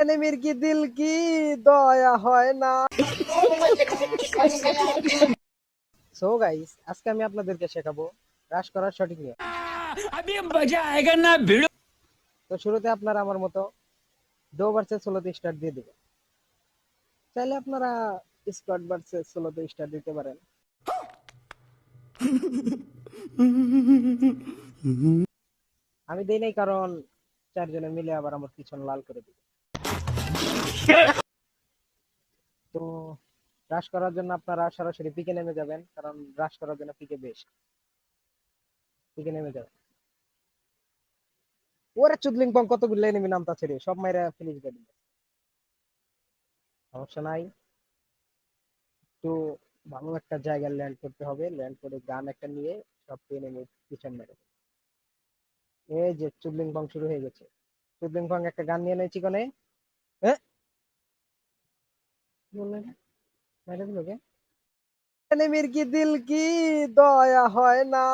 এনিমির কি দিল কি দয়া হয় না? সো গাইস আজকে আমি আপনাদেরকে শেখাবো রাশ করার সঠিক আমি না তো শুরুতে আপনারা আমার মতো দো ভার্সেস ষোলোতে স্টার্ট দিয়ে দেবেন। চাইলে আপনারা স্কট ভার্সেস ষোলোতে স্টার্ট দিতে পারেন। আমি দেই নাই কারণ চারজনে মিলে আবার আমার পিছন লাল করে দিবে। তো রাশ করার জন্য আপনারা সরাসরি পিকে নেমে যাবেন, কারণ রাশ করার জন্য পিকে বেস্ট পিকে নেমে যাবেন। ওরে চুদলিং পং কতগুলো এনিমি নামতা ছেড়ে, সব মাইরা ফিনিশ করে দিবে। সমস্যা নাই। একটু ভালো একটা জায়গায় ল্যান্ড করতে হবে ল্যান্ড করে গান একটা নিয়ে সব এনিমি পিছন মেরে এই যে চুদলিং পং শুরু হয়ে গেছে। চুদলিং পং একটা গান নিয়ে নেই চিকনে। কি বললেন মেরে দিল কে? এনিমির কি দিল কি? দয়া হয় না।